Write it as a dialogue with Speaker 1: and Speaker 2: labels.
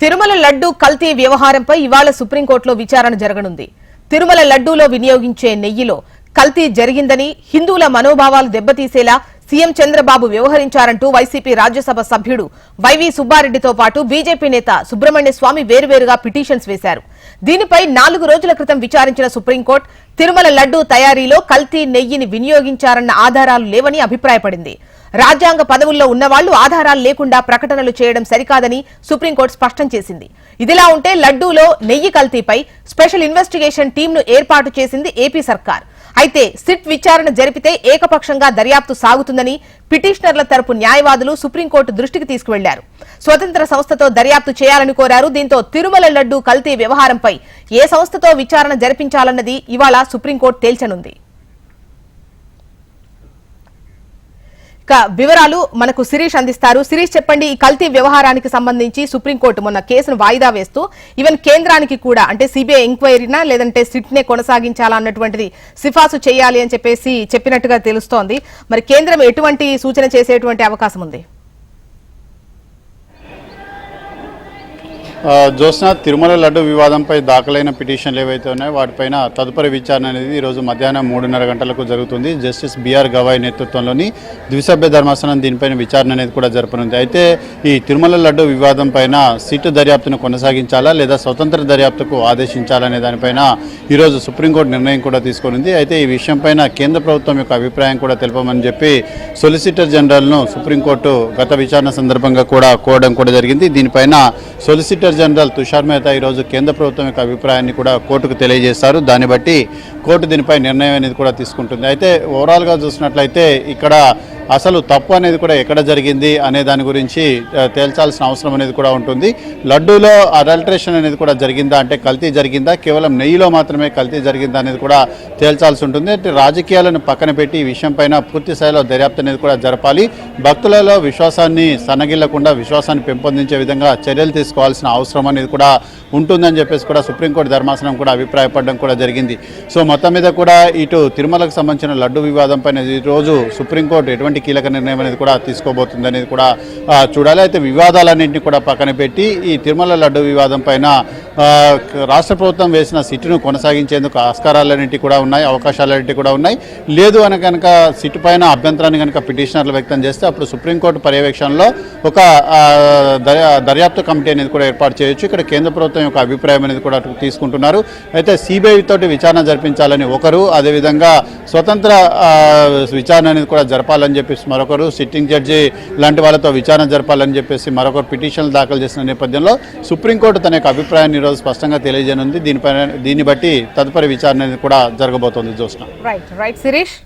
Speaker 1: తిరుమల లడ్డూ కల్తీ వ్యవహారంపై ఇవాళ సుప్రీంకోర్టులో విచారణ జరగనుంది. తిరుమల లడ్డూలో వినియోగించే నెయ్యిలో కల్తీ జరిగిందని హిందువుల మనోభావాలు దెబ్బతీసేలా సీఎం చంద్రబాబు వ్యవహరించారంటూ వైసీపీ రాజ్యసభ సభ్యుడు వైవి సుబ్బారెడ్డితో పాటు బీజేపీ నేత సుబ్రహ్మణ్య స్వామి వేరువేరుగా పిటిషన్స్ వేశారు. దీనిపై నాలుగు రోజుల క్రితం విచారించిన సుప్రీంకోర్టు తిరుమల లడ్డూ తయారీలో కల్తీ నెయ్యిని వినియోగించారన్న ఆధారాలు లేవని అభిప్రాయపడింది. రాజ్యాంగ పదవుల్లో ఉన్నవాళ్ళు ఆధారాలు లేకుండా ప్రకటనలు చేయడం సరికాదని సుప్రీంకోర్టు స్పష్టం చేసింది. ఇదిలా ఉంటే లడ్డూలో నెయ్యి కల్తీపై స్పెషల్ ఇన్వెస్టిగేషన్ టీంను ఏర్పాటు చేసింది ఏపీ సర్కార్. అయితే సిట్ విచారణ జరిపితే ఏకపక్షంగా దర్యాప్తు సాగుతుందని పిటిషనర్ల తరపు న్యాయవాదులు సుప్రీంకోర్టు దృష్టికి తీసుకువెళ్ళారు. స్వతంత్ర సంస్థతో దర్యాప్తు చేయాలని కోరారు. దీంతో తిరుమల లడ్డు కల్తీ వ్యవహారంపై ఏ సంస్థతో విచారణ జరిపించాలన్నది ఇవాళ సుప్రీంకోర్టు తేల్చనుంది. వివరాలు మనకు శిరీష్ అందిస్తారు. శిరీష్ చెప్పండి ఈ కల్తీ వ్యవహారానికి సంబంధించి సుప్రీంకోర్టు మొన్న కేసును వాయిదా వేస్తూ ఈవెన్ కేంద్రానికి కూడా అంటే సిబిఐ ఎంక్వైరీనా లేదంటే సిట్ నే కొనసాగించాలా అన్నటువంటిది సిఫార్సు చేయాలి అని చెప్పేసి చెప్పినట్టుగా తెలుస్తోంది. మరి కేంద్రం ఎటువంటి సూచన చేసేటువంటి అవకాశం ఉంది?
Speaker 2: జ్యోత్స్న తిరుమల లడ్డు వివాదంపై దాఖలైన పిటిషన్లు ఏవైతే ఉన్నాయో వాటిపైన తదుపరి విచారణ అనేది ఈరోజు మధ్యాహ్నం మూడున్నర గంటలకు జరుగుతుంది. జస్టిస్ బిఆర్ గవాయ్ నేతృత్వంలోని ద్విసభ్య ధర్మాసనం దీనిపైన విచారణ అనేది కూడా జరపనుంది. అయితే ఈ తిరుమల లడ్డు వివాదం పైన సీటు దర్యాప్తును కొనసాగించాలా లేదా స్వతంత్ర దర్యాప్తుకు ఆదేశించాలనే దానిపైన ఈరోజు సుప్రీంకోర్టు నిర్ణయం కూడా తీసుకునింది. అయితే ఈ విషయంపైన కేంద్ర ప్రభుత్వం యొక్క అభిప్రాయం కూడా తెలపమని చెప్పి సొలిసిటర్ జనరల్ను సుప్రీంకోర్టు గత విచారణ సందర్భంగా కూడా కోరడం కూడా జరిగింది. దీనిపైన సొలిసిటర్ జనరల్ తుషార్ మెహతా ఈరోజు కేంద్ర ప్రభుత్వం యొక్క అభిప్రాయాన్ని కూడా కోర్టుకు తెలియజేశారు. దాన్ని బట్టి కోర్టు దీనిపై నిర్ణయం అనేది కూడా తీసుకుంటుంది. అయితే ఓవరాల్గా చూసినట్లయితే ఇక్కడ అసలు తప్పు అనేది కూడా ఎక్కడ జరిగింది అనే దాని గురించి తేల్చాల్సిన అవసరం అనేది కూడా ఉంటుంది. లడ్డూలో అడల్ట్రేషన్ అనేది కూడా జరిగిందా అంటే కల్తీ జరిగిందా? కేవలం నెయ్యిలో మాత్రమే కల్తీ జరిగిందా అనేది కూడా తేల్చాల్సి ఉంటుంది. అంటే రాజకీయాలను పక్కన పెట్టి ఈ విషయం పైన పూర్తి స్థాయిలో దర్యాప్తు అనేది కూడా జరపాలి. భక్తులలో విశ్వాసాన్ని సన్నగిల్లకుండా విశ్వాసాన్ని పెంపొందించే విధంగా చర్యలు తీసుకోవాల్సిన అవసరం అనేది కూడా ఉంటుందని చెప్పేసి కూడా సుప్రీంకోర్టు ధర్మాసనం కూడా అభిప్రాయపడడం కూడా జరిగింది. సో మొత్తం మీద కూడా ఇటు తిరుమలకు సంబంధించిన లడ్డు వివాదం పైన ఈరోజు సుప్రీంకోర్టు ఎటువంటి కీలక నిర్ణయం అనేది కూడా తీసుకోబోతుంది అనేది కూడా చూడాలి. అయితే వివాదాలన్నింటినీ కూడా పక్కన పెట్టి ఈ తిరుమల లడ్డు వివాదం పైన రాష్ట్ర ప్రభుత్వం వేసిన సిట్టును కొనసాగించేందుకు ఆస్కారాలన్నింటి కూడా ఉన్నాయి అవకాశాలన్నింటి కూడా ఉన్నాయి. లేదు అని కనుక సిట్టు పైన అభ్యంతరాన్ని కనుక పిటిషనర్లు వ్యక్తం చేస్తే అప్పుడు సుప్రీంకోర్టు పర్యవేక్షణలో ఒక దర్యా దర్యాప్తు కమిటీ అనేది కూడా ఏర్పాటు చేయొచ్చు. ఇక్కడ కేంద్ర ప్రభుత్వం యొక్క అభిప్రాయం అనేది కూడా తీసుకుంటున్నారు. అయితే సిబిఐ తోటి విచారణ జరిపించాలని ఒకరు అదేవిధంగా స్వతంత్ర విచారణ అనేది కూడా జరపాలని చెప్పి చెప్పేసి మరొకరు సిట్టింగ్ జడ్జి లాంటి వాళ్ళతో విచారణ జరపాలని చెప్పేసి మరొకరు పిటిషన్లు దాఖలు చేసిన నేపథ్యంలో సుప్రీంకోర్టు తన యొక్క అభిప్రాయాన్ని ఈరోజు స్పష్టంగా తెలియజేయనుంది. దీనిపైన దీన్ని బట్టి తదుపరి విచారణ కూడా జరగబోతోంది. చూస్తున్నాం
Speaker 1: రైట్ రైట్ శిరీష్